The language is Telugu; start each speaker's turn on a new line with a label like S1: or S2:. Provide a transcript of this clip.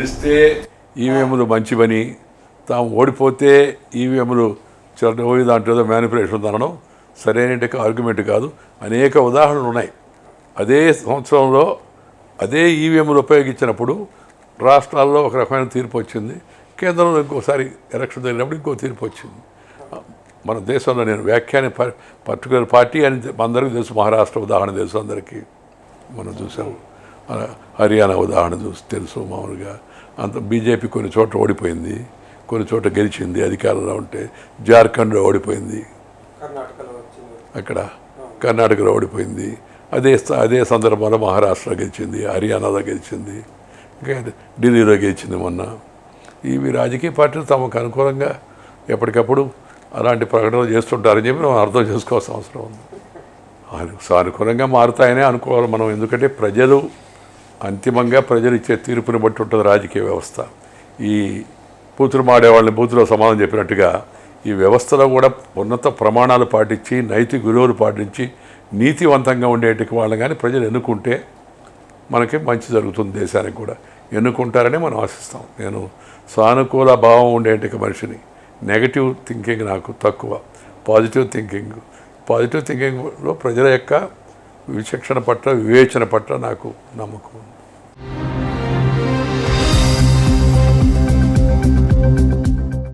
S1: గెలిస్తే ఈవీఎంలు మంచివని తాము ఓడిపోతే ఈవీఎంలు చెడ్డపోయి దాంట్లో ఏదో మ్యానిపులేషన్ ఉందనడం సరైన ఆర్గ్యుమెంట్ కాదు. అనేక ఉదాహరణలు ఉన్నాయి. అదే సంవత్సరంలో అదే ఈవీఎంలు ఉపయోగించినప్పుడు రాష్ట్రాల్లో ఒక రకమైన తీర్పు వచ్చింది. కేంద్రంలో ఇంకోసారి ఎలక్షన్ జరిగినప్పుడు ఇంకో తీర్పు వచ్చింది. మన దేశంలో నేను వ్యాఖ్యాని పర్టికులర్ పార్టీ అని అందరికీ తెలుసు మహారాష్ట్ర ఉదాహరణ తెలుసు అందరికీ. మనం చూసాము హర్యానా ఉదాహరణ చూసి తెలుసు మామూలుగా. అంత బీజేపీ కొన్ని చోట్ల ఓడిపోయింది కొన్ని చోట్ల గెలిచింది అధికారంలో ఉంటే జార్ఖండ్లో ఓడిపోయింది. అక్కడ కర్ణాటకలో ఓడిపోయింది. అదే అదే సందర్భంలో మహారాష్ట్ర గెలిచింది హర్యానాలో గెలిచింది ఇంకా ఢిల్లీలో గెలిచింది మొన్న. ఇవి రాజకీయ పార్టీలు తమకు అనుకూలంగా ఎప్పటికప్పుడు అలాంటి ప్రకటనలు చేస్తుంటారని చెప్పి మనం అర్థం చేసుకోవాల్సిన అవసరం ఉంది. సానుకూలంగా మారుతాయనే అనుకోవాలి మనం. ఎందుకంటే ప్రజలు అంతిమంగా ప్రజలు ఇచ్చే తీర్పుని బట్టి ఉంటుంది రాజకీయ వ్యవస్థ. ఈ బూతులు మాడేవాళ్ళని బూతులో సమాధానం చెప్పినట్టుగా ఈ వ్యవస్థలో కూడా ఉన్నత ప్రమాణాలు పాటించి నైతిక విలువలు పాటించి నీతివంతంగా ఉండేటికి వాళ్ళని కానీ ప్రజలు ఎన్నుకుంటే మనకి మంచి జరుగుతుంది దేశానికి కూడా. ఎన్నుకుంటారని మనం ఆశిస్తాం. నేను సానుకూల భావం ఉండేటికి మనిషిని. నెగటివ్ థింకింగ్ నాకు తక్కువ. Positive thinking. పాజిటివ్ థింకింగ్లో ప్రజల యొక్క విచక్షణ పట్ల వివేచన పట్ల నాకు నమ్మకం ఉంది.